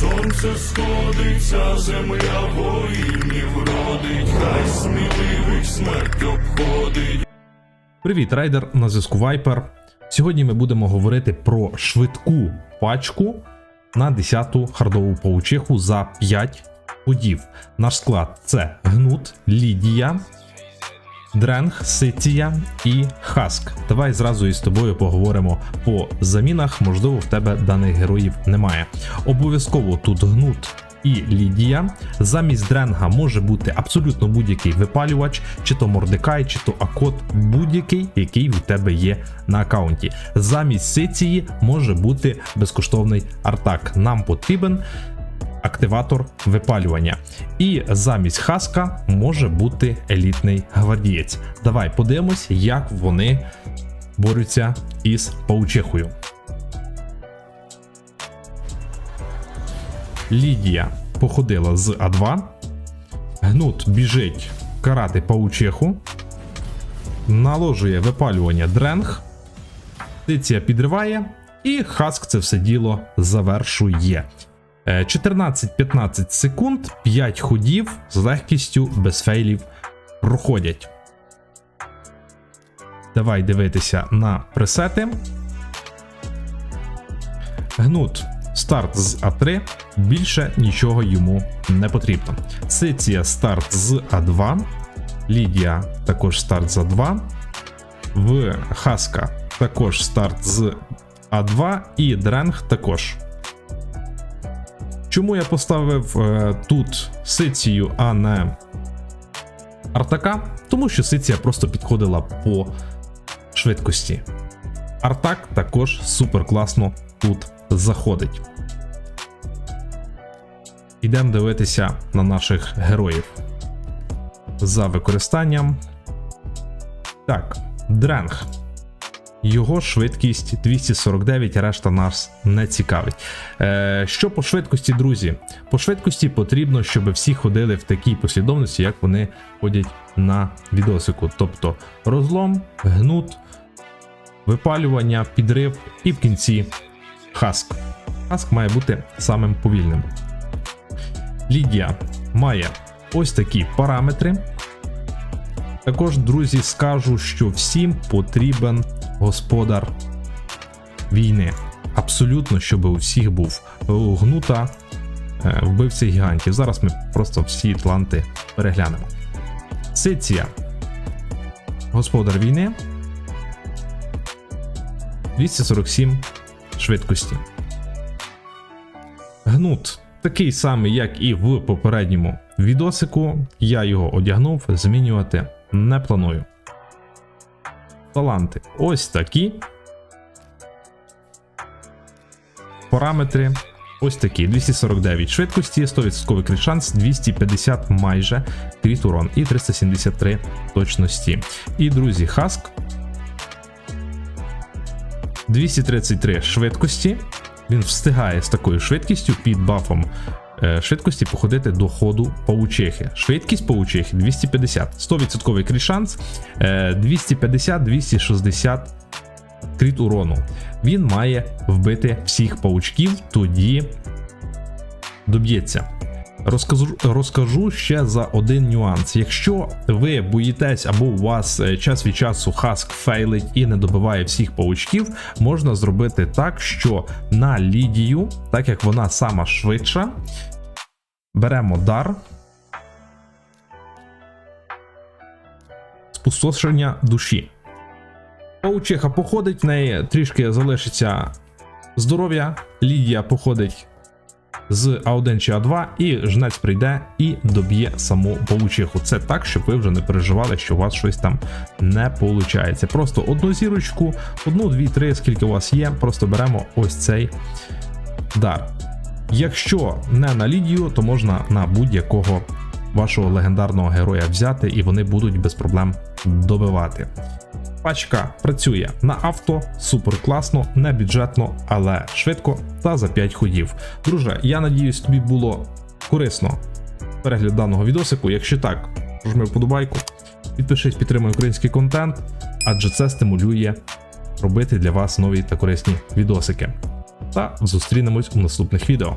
сонце сходиться, земля воїнів родить, хай сміливих смерть обходить. Привіт, райдер на зв'язку Viper. Сьогодні ми будемо говорити про швидку пачку на 10-ту хардову паучиху за 5 ходів. Наш склад це Гнут, Лідія, Дренг, Сиція і Хаск. Давай зразу із тобою поговоримо по замінах. Можливо, в тебе даних героїв немає. Обов'язково тут гнут і Лідія. Замість Дренга може бути абсолютно будь-який випалювач, чи то Мордекай, чи то Акот, будь-який, який від тебе є на аккаунті. Замість Сиції може бути безкоштовний артак. Нам потрібен активатор випалювання. І замість хаска може бути елітний гвардієць. Давай подивимось, як вони борються із паучихою. Лідія походила з А2. Гнут біжить карати паучиху. Наложує випалювання дренг. Тиція підриває. І Хаск це все діло завершує. Е, 14-15 секунд, 5 ходів з легкістю без фейлів проходять. Давай дивитися на пресети. Гнут старт з А3, більше нічого йому не потрібно. Сиція старт з А2, Лідія також старт з А2, в Хаска також старт з А2 і Дренг також. Чому я поставив е, тут Сицію, а не Артака? Тому що Сиція просто підходила по швидкості. Артак також супер класно тут заходить. Ідемо дивитися на наших героїв. За використанням. Так, Дренг. Його швидкість 249, решта нас не цікавить. Е, що по швидкості, друзі? По швидкості потрібно, щоб всі ходили в такій послідовності, як вони ходять на відосику. Тобто розлом, гнут, випалювання, підрив і в кінці хаск. Хаск має бути самим повільним. Лідія має ось такі параметри. Також, друзі, скажу, що всім потрібен господар війни. Абсолютно, щоб у всіх був у гнута е, вбивця гігантів. Зараз ми просто всі таланти переглянемо. Сиція. Господар війни. 247 швидкості. Гнут такий самий, як і в попередньому відосику. Я його одягнув, змінювати не планую. Таланти ось такі. Параметри ось такі: 249 швидкості, 100% крит шанс, 250 майже крит урон і 373 точності. І, друзі, хаск. 233 швидкості. Він встигає з такою швидкістю під бафом швидкості походити до ходу паучихи. Швидкість паучихи 250, 100% кріт шанс, 250-260 кріт урону. Він має вбити всіх паучків, тоді доб'ється. Розкажу, розкажу ще за один нюанс. Якщо ви боїтесь або у вас е, час від часу хаск фейлить і не добиває всіх паучків, можна зробити так, що на Лідію, так як вона сама швидша, беремо дар. Спустошення душі. Паучиха походить, в неї трішки залишиться здоров'я. Лідія походить з А1 чи А2, і жнець прийде і доб'є саму паучиху. Це так, щоб ви вже не переживали, що у вас щось там не виходить. Просто одну зірочку, одну, дві, три, скільки у вас є, просто беремо ось цей дар. Якщо не на Лідію, то можна на будь-якого вашого легендарного героя взяти, і вони будуть без проблем добивати. Пачка працює на авто, супер класно, не бюджетно, але швидко та за 5 ходів. Друже, я надіюсь, тобі було корисно перегляд даного відосику. Якщо так, прожми вподобайку, підпишись, підтримуй український контент, адже це стимулює робити для вас нові та корисні відосики. Та зустрінемось у наступних відео.